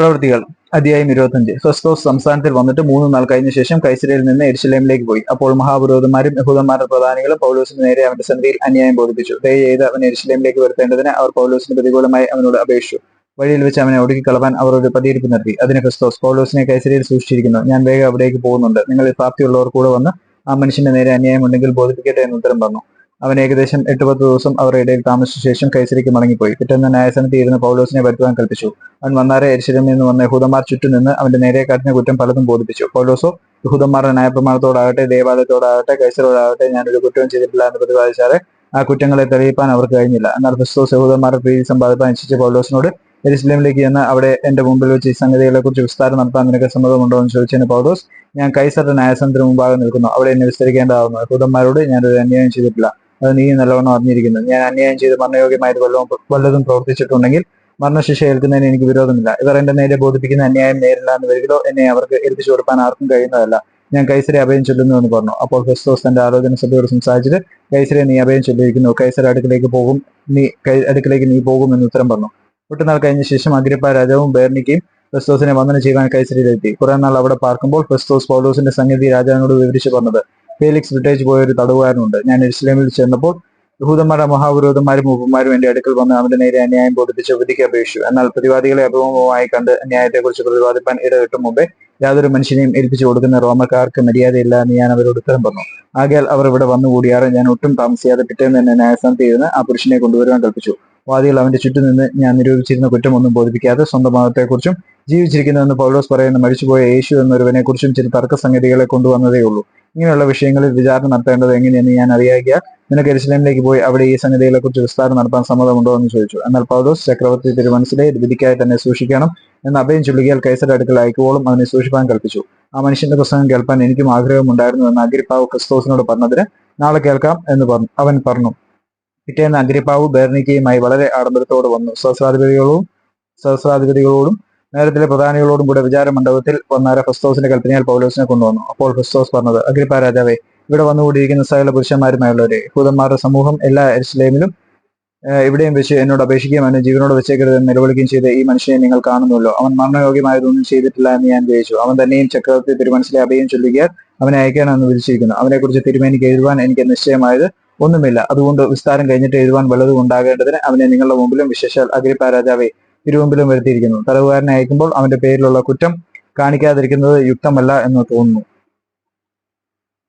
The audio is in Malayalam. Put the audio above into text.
പ്രവൃത്തികൾ. അധ്യായം ഇരുപത്തഞ്ച് ഫെസ്തോസ് സംസ്ഥാനത്തിൽ വന്നിട്ട് മൂന്ന് നാൾ കഴിഞ്ഞ ശേഷം കൈസരയിൽ നിന്ന് എരിശിലേമിലേക്ക് പോയി. അപ്പോൾ മഹാപുരോഹിതന്മാരും യഹൂദന്മാരുടെ പ്രധാനികളും പൗലോസിന് നേരെ അവന്റെ സന്ധിയിൽ അന്യായം ബോധിപ്പിച്ചു. ദയ ചെയ്ത് അവൻ എരിശിലേമിലേക്ക് വരുത്തേണ്ടതിന് അവർ പൗലോസിന് പ്രതികൂലമായി അവനോട് അപേക്ഷിച്ചു. വഴിയിൽ വെച്ച് അവനെ ഒടുക്കിക്കളവാൻ അവർ ഒരു പതിയിരിപ്പ് നിർത്തി അതിന് ഫെസ്തോസ് പൗലോസിനെ കൈസരയിൽ സൂക്ഷിച്ചിരിക്കുന്നു. ഞാൻ വേഗം അവിടേക്ക് പോകുന്നുണ്ട്. നിങ്ങളിൽ പ്രാപ്തിയുള്ളവർ കൂടെ വന്ന് ആ മനുഷ്യന്റെ നേരെ അന്യായം ഉണ്ടെങ്കിൽ ബോധിപ്പിക്കട്ടെ എന്ന് ഉത്തരം പറഞ്ഞു. അവൻ ഏകദേശം എട്ട് പത്ത് ദിവസം അവരുടെ ഇടയിൽ താമസിച്ച ശേഷം കൈസരിക്ക് മടങ്ങിപ്പോയി. പിറ്റേന്ന് ന്യായസനത്തിൽ ഇരുന്ന് പൗലോസിനെ വരുത്തുവാൻ കൽപ്പിച്ചു. അവൻ വന്നാരെ എരിശിലമിൽ നിന്ന് വന്ന യഹൂദന്മാർ ചുറ്റും നിന്ന് അവന്റെ നേരെ കാട്ടിന് കുറ്റം പലതും ബോധിപ്പിച്ചു. പൗലോസോ യഹൂദന്മാരുടെ ന്യായപ്രമാണത്തോടാകട്ടെ ദേവാലയത്തോടാകട്ടെ കൈസരോടാകട്ടെ ഞാനൊരു കുറ്റവും ചെയ്തിട്ടില്ല എന്ന് പ്രതിപാദിച്ചാറെ ആ കുറ്റങ്ങളെ തെളിയിപ്പാൻ അവർക്ക് കഴിഞ്ഞില്ല. എന്നാൽ ക്രിസ്തോസ് യഹൂദന്മാരുടെ പ്രീതി സമ്പാദിപ്പാൻ അനുസരിച്ച് പൗലോസിനോട് എരിശിലേമിലേക്ക് ചെന്ന് അവിടെ എന്റെ മുമ്പിൽ വെച്ച് ഈ സംഗതികളെ കുറിച്ച് വിസ്താരം നടത്താൻ നിനക്ക് സമ്മതമുണ്ടോ എന്ന് ചോദിച്ചതിന് പൗലോസ് ഞാൻ കൈസറുടെ ന്യായസനത്തിന് മുമ്പാകെ നിൽക്കുന്നു. അവിടെ എന്നെ വിസ്തരിക്കേണ്ടതാകുന്നു യഹൂദന്മാരോട് ഞാനൊരു അന്യായം ചെയ്തിട്ടില്ല. അത് നീ നല്ലവണ്ണം അറിഞ്ഞിരിക്കുന്നു. ഞാൻ അന്യായം ചെയ്ത് മരണയോഗ്യമായത് വല്ലതും വല്ലതും പ്രവർത്തിച്ചിട്ടുണ്ടെങ്കിൽ മരണശിക്ഷ ഏൽക്കുന്നതിന് എനിക്ക് വിരോധമില്ല. ഇവർ എന്റെ നേരെ ബോധിപ്പിക്കുന്ന അന്യായം നേരില്ല എന്ന് വരികിലോ എന്നെ അവർക്ക് ഏൽപ്പിച്ചു കൊടുക്കാൻ ആർക്കും കഴിയുന്നതല്ല. ഞാൻ കൈസരെ അഭയം ചൊല്ലുന്നു എന്ന് പറഞ്ഞു. അപ്പോൾ ക്രിസ്തോസ് തന്റെ ആലോചന സഭയോട് സംസാരിച്ചിട്ട് കൈസരെ നീ അഭയം ചൊല്ലിയിരിക്കുന്നു. കൈസര അടുക്കിലേക്ക് പോകും. നീ അടുക്കിലേക്ക് നീ പോകും എന്ന് ഉത്തരം പറഞ്ഞു. ഒട്ടുനാൾ കഴിഞ്ഞ ശേഷം അഗ്രിപ്പ രാജാവും ബേർണിക്കയും ക്രിസ്തോസിനെ വന്ദനം ചെയ്യുവാൻ കൈസരിയിലെത്തി. കുറെ നാൾ അവിടെ പാർക്കുമ്പോൾ ക്രിസ്തോസ് പൗലോസിന്റെ സംഗതി രാജാവിനോട് വിവരിച്ചു പറഞ്ഞത് ഫേലിക്സ് വിട്ടേച്ച് പോയ ഒരു തടവുകാരനുണ്ട്. ഞാൻ ഇസ്ലാമിൽ ചെന്നപ്പോൾ യഹൂദന്മാരുടെ മഹാവിരോധന്മാരും മൂപ്പന്മാരും എന്റെ അടുക്കൽ വന്ന് അവന്റെ നേരെ അന്യായം ബോധിപ്പിച്ച് വിധിക്ക് അപേക്ഷിച്ചു. എന്നാൽ പ്രതിവാദികളെ അഭിമുഖമായി കണ്ട് അന്യായത്തെക്കുറിച്ച് പ്രതിപാദിപ്പാൻ ഇടകിട്ടും മുമ്പേ യാതൊരു മനുഷ്യനെയും ഏൽപ്പിച്ചു കൊടുക്കുന്ന റോമക്കാർക്ക് മര്യാദയില്ല എന്ന് ഞാൻ അവരോട് ഉത്തരം പറഞ്ഞു. ആകയാൽ അവർ ഇവിടെ വന്നുകൂടിയാറ് ഞാൻ ഒട്ടും താമസിയാതെ പിറ്റേന്ന് തന്നെ ന്യായസ്ഥാനത്ത് ഇരുന്ന് ആ പുരുഷനെ കൊണ്ടുവരുവാൻ കൽപ്പിച്ചു. വാദികൾ അവന്റെ ചുറ്റും നിന്ന് ഞാൻ നിരൂപിച്ചിരുന്ന കുറ്റമൊന്നും ബോധിപ്പിക്കാതെ സ്വന്തം മതത്തെക്കുറിച്ചും ജീവിച്ചിരിക്കുന്നുവെന്ന് പൗലോസ് പറയുന്ന മരിച്ചുപോയ യേശു എന്നൊരുവനെ കുറിച്ചും ചില തർക്ക സംഗതികളെ കൊണ്ടുവന്നതേ ഉള്ളൂ. ഇങ്ങനെയുള്ള വിഷയങ്ങളിൽ വിചാരണ നടത്തേണ്ടത് എങ്ങനെയെന്ന് ഞാൻ അറിയാക്കിയ നിനക്ക് എരിസ്ലേമിലേക്ക് പോയി അവിടെ ഈ സംഗതികളെ കുറിച്ച് വിസ്താരം നടത്താൻ സമ്മതമുണ്ടോ എന്ന് ചോദിച്ചു. എന്നാൽ പൗലോസ് ചക്രവർത്തി തിരുമനസിലെ വിധിക്കായി തന്നെ സൂക്ഷിക്കണം എന്ന് അഭയം ചൊല്ലുകയാൽ കൈസർ അടുക്കൽ അയക്കുവോളും അവനെ സൂക്ഷിപ്പാൻ കൽപ്പിച്ചു. ആ മനുഷ്യന്റെ പ്രസംഗം കേൾപ്പാൻ എനിക്കും ആഗ്രഹമുണ്ടായിരുന്നു എന്ന് അഗ്രിപ്പാവ് ക്രിസ്തോസിനോട് പറഞ്ഞതിന് നാളെ കേൾക്കാം എന്ന് പറഞ്ഞു അവൻ പറഞ്ഞു. പിറ്റേന്ന് അഗ്രിപ്പാവ് ബേർണിക്കയുമായി വളരെ ആഡംബരത്തോടെ വന്നു. സഹസ്രാധിപതികളോടും സഹസ്രാധിപതികളോടും നേരത്തിലെ പ്രധാനികളോടും കൂടെ വിചാര മണ്ഡപത്തിൽ വന്നാര ഫെസ്തോസിന്റെ കൽപ്പനയാൽ പൗലോസിനെ കൊണ്ടുവന്നു. അപ്പോൾ ഫെസ്തോസ് പറഞ്ഞത് അഗ്രിപ്പ രാജാവേ ഇവിടെ വന്നുകൂടിയിരിക്കുന്ന സകല പുരുഷന്മാരുമായുള്ളവരെ ഭൂതന്മാരുടെ സമൂഹം എല്ലാ എരിസ്ലേമിലും ഇവിടെയും വെച്ച് എന്നോട് അപേക്ഷിക്കുകയും അവനെ ജീവനോട് വെച്ചേക്കരുത് എന്ന് നിലവിളിക്കുകയും ചെയ്ത ഈ മനുഷ്യനെ നിങ്ങൾ കാണുന്നുല്ലോ അവൻ മരണയോഗ്യമായതൊന്നും ചെയ്തിട്ടില്ല എന്ന് ഞാൻ ഗ്രഹിച്ചു. അവൻ തന്നെയും ചക്രവർത്തി തിരുമനസിലെ അഭയം ചൊല്ലുകയാൽ അവനെ അയക്കണമെന്ന് വിളിച്ചിരിക്കുന്നു അവനെക്കുറിച്ച് തിരുമേനിക്ക് എഴുതുവാൻ എനിക്ക് നിശ്ചയമായത് ഒന്നുമില്ല. അതുകൊണ്ട് വിസ്താരം കഴിഞ്ഞിട്ട് എഴുതുവാൻ വല്ലതും ഉണ്ടാകേണ്ടതിന് അവനെ നിങ്ങളുടെ മുമ്പിലും വിശേഷാൽ അഗ്രിപ്പ രാജാവെ തിരുമുമ്പിലും വരുത്തിയിരിക്കുന്നു. തടവുകാരനെ അയക്കുമ്പോൾ അവന്റെ പേരിലുള്ള കുറ്റം കാണിക്കാതിരിക്കുന്നത് യുക്തമല്ല എന്ന് തോന്നുന്നു.